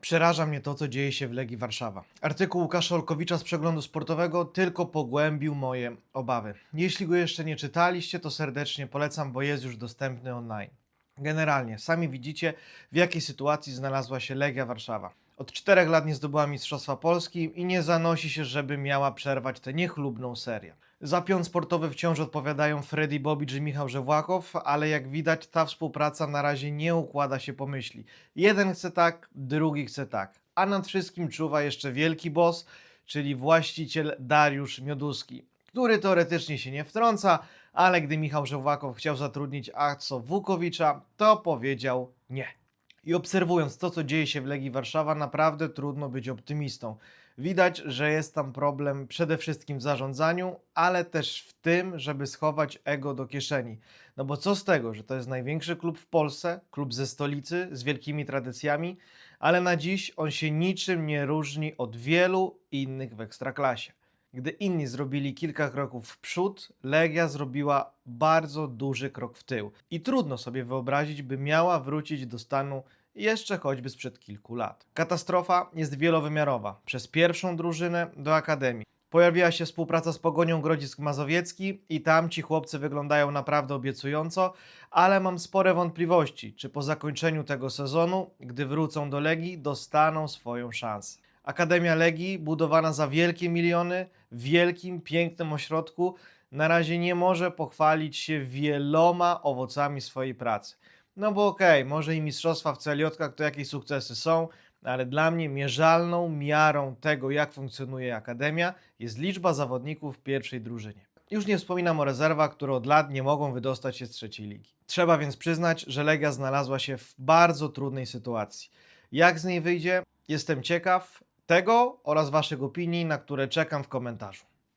Przeraża mnie to, co dzieje się w Legii Warszawa. Artykuł Łukasza Olkowicza z przeglądu sportowego tylko pogłębił moje obawy. Jeśli go jeszcze nie czytaliście, to serdecznie polecam, bo jest już dostępny online. Generalnie, sami widzicie, w jakiej sytuacji znalazła się Legia Warszawa. Od czterech lat nie zdobyła Mistrzostwa Polski i nie zanosi się, żeby miała przerwać tę niechlubną serię. Za pion sportowy wciąż odpowiadają Freddy Bobicz i Michał Żewłakow, ale jak widać ta współpraca na razie nie układa się po myśli. Jeden chce tak, drugi chce tak. A nad wszystkim czuwa jeszcze wielki boss, czyli właściciel Dariusz Mioduski, który teoretycznie się nie wtrąca, ale gdy Michał Żewłakow chciał zatrudnić Akco Wukowicza, to powiedział nie. I obserwując to, co dzieje się w Legii Warszawa, naprawdę trudno być optymistą. Widać, że jest tam problem przede wszystkim w zarządzaniu, ale też w tym, żeby schować ego do kieszeni. No bo co z tego, że to jest największy klub w Polsce, klub ze stolicy, z wielkimi tradycjami, ale na dziś on się niczym nie różni od wielu innych w ekstraklasie. Gdy inni zrobili kilka kroków w przód, Legia zrobiła bardzo duży krok w tył. I trudno sobie wyobrazić, by miała wrócić do stanu jeszcze choćby sprzed kilku lat. Katastrofa jest wielowymiarowa. Przez pierwszą drużynę do akademii. Pojawiła się współpraca z Pogonią Grodzisk Mazowiecki i tam ci chłopcy wyglądają naprawdę obiecująco, ale mam spore wątpliwości, czy po zakończeniu tego sezonu, gdy wrócą do Legii, dostaną swoją szansę. Akademia Legii, budowana za wielkie miliony, w wielkim, pięknym ośrodku, na razie nie może pochwalić się wieloma owocami swojej pracy. No bo okej, może i mistrzostwa w CLJ-kach to jakieś sukcesy są, ale dla mnie mierzalną miarą tego, jak funkcjonuje Akademia, jest liczba zawodników w pierwszej drużynie. Już nie wspominam o rezerwach, które od lat nie mogą wydostać się z trzeciej ligi. Trzeba więc przyznać, że Legia znalazła się w bardzo trudnej sytuacji. Jak z niej wyjdzie? Jestem ciekaw tego oraz Waszych opinii, na które czekam w komentarzu.